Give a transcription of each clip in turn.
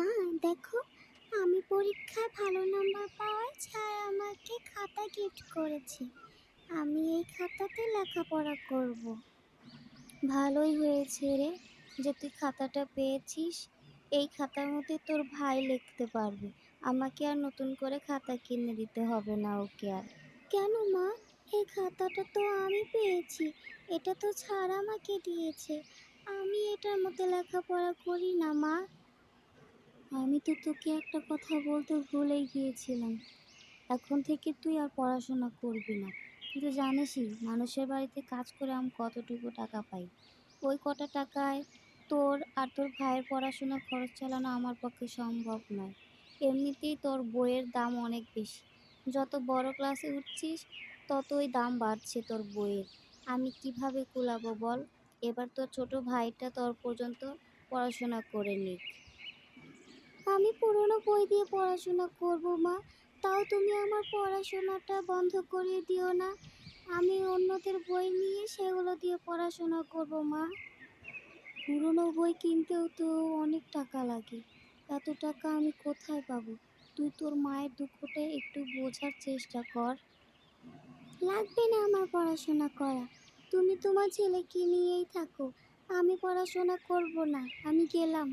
মা, দেখো, আমি পরীক্ষায় ভালো নাম্বার পাওয়ায় স্যার আমাকে খাতা গিফট করেছে। আমি এই খাতাতে লেখাপড়া করব। ভালোই হয়েছে রে, যে তুই খাতাটা পেয়েছিস, এই খাতার মধ্যে তোর ভাই লিখতে পারবে। আমাকে আর নতুন করে খাতা কিনে দিতে হবে না ওকে আর। কেন মা? এই খাতাটা তো আমি পেয়েছি, এটা তো ছাড় আমাকে দিয়েছে। আমি এটার মধ্যে লেখাপড়া করি না মা। আমি তো তোকে একটা কথা বলতে ভুলেই গিয়েছিলাম। এখন থেকে তুই আর পড়াশোনা করবি না। তুই তো জানিসই, মানুষের বাড়িতে কাজ করে আমি কতটুকু টাকা পাই। ওই কটা টাকায় তোর আর তোর ভাইয়ের পড়াশোনা খরচ চালানো আমার পক্ষে সম্ভব নয়। এমনিতেই তোর বইয়ের দাম অনেক বেশি। যত বড় ক্লাসে উঠছিস, ততই দাম বাড়ছে তোর বইয়ের। আমি কীভাবে কুলাবো বল? এবার তোর ছোট ভাইটা তোর পর্যন্ত পড়াশোনা করে নিক। আমি পুরনো বই দিয়ে পড়াশোনা করব, মা। তাও তুমি আমার পড়াশোনাটা বন্ধ করিয়ে দিও না। আমি অন্যদের বই নিয়ে সেগুলো দিয়ে পড়াশোনা করব, মা। পুরনো বই কিনতেও তো অনেক টাকা লাগে। এত টাকা আমি কোথায় পাবো? তুই তোর মায়ের দুঃখটা একটু বোঝার চেষ্টা কর। লাগবে না আমার পড়াশোনা করা। তুমি তোমার ছেলেকে নিয়েই থাকো। আমি পড়াশোনা করব না। আমি গেলাম।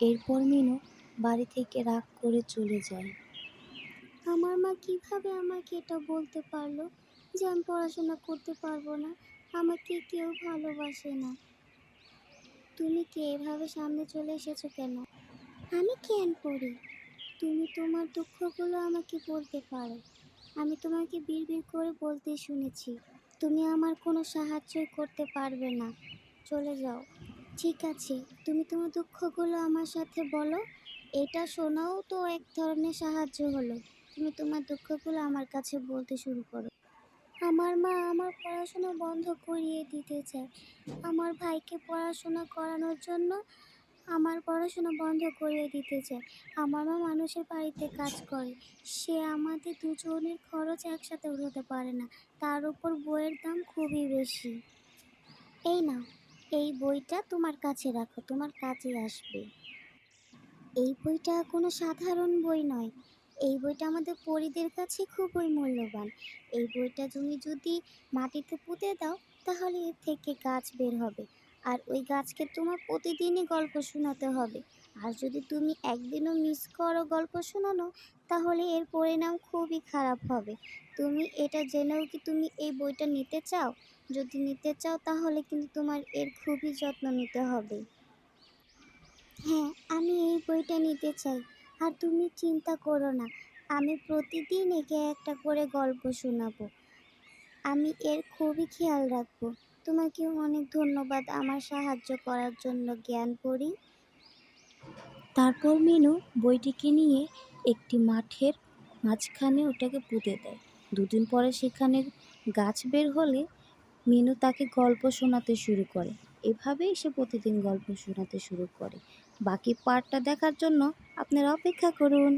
এরপর মিনু বাড়ি থেকে রাগ করে চলে যায়। আমার মা কীভাবে আমাকে এটা বলতে পারল যে আমি পড়াশোনা করতে পারব না? আমাকে কেউ ভালোবাসে না। তুমি কি এভাবে সামনে চলে এসেছ কেন? আমি কেন পড়ি তুমি তোমার দুঃখগুলো আমাকে বলতে পারো। আমি তোমাকে বিড়বিড় করে বলতে শুনেছি। তুমি আমার কোনো সাহায্যই করতে পারবে না। চলে যাও। ঠিক আছে, তুমি তোমার দুঃখগুলো আমার সাথে বলো। এটা শোনাও তো এক ধরনের সাহায্য হলো। তুমি তোমার দুঃখগুলো আমার কাছে বলতে শুরু করো। আমার মা আমার পড়াশোনা বন্ধ করিয়ে দিতে চায়। আমার ভাইকে পড়াশোনা করানোর জন্য আমার পড়াশোনা বন্ধ করিয়ে দিতে চায়। আমার মা মানুষের বাড়িতে কাজ করে। সে আমাদের দুজনের খরচ একসাথে উঠাতে পারে না। তার উপর বইয়ের দাম খুবই বেশি। এই নাও, এই বইটা তোমার কাছে রাখো। তোমার কাজে আসবে। এই বইটা কোনো সাধারণ বই নয়। এই বইটা আমাদের পরিদের কাছে খুবই মূল্যবান। এই বইটা তুমি যদি মাটিতে পুঁতে দাও, তাহলে এর থেকে গাছ বের হবে। আর ওই গাছকে তোমার প্রতিদিনই গল্প শোনাতে হবে। আর যদি তুমি একদিনও মিস করো গল্প শোনানো, তাহলে এর পরিণাম খুবই খারাপ হবে। তুমি এটা জেনেও কি তুমি এই বইটা নিতে চাও? যদি নিতে চাও, তাহলে কিন্তু তোমার এর খুবই যত্ন নিতে হবে। হ্যাঁ আমি এই বইটা নিতে চাই। আর তুমি চিন্তা করো না, আমি প্রতিদিন একে একটা করে গল্প শোনাবো। আমি এর খুবই খেয়াল রাখব। তোমাকে অনেক ধন্যবাদ আমার সাহায্য করার জন্য, জ্ঞান করি তারপর মিনু বইটিকে নিয়ে একটি মাঠের মাঝখানে ওটাকে পুঁতে দেয়। দুদিন পরে সেখানে গাছ বের হলে মিনু তাকে গল্প শোনাতে শুরু করে। এভাবেই সে প্রতিদিন গল্প শোনাতে শুরু করে। বাকি পার্টটা দেখার জন্য আপনারা অপেক্ষা করুন।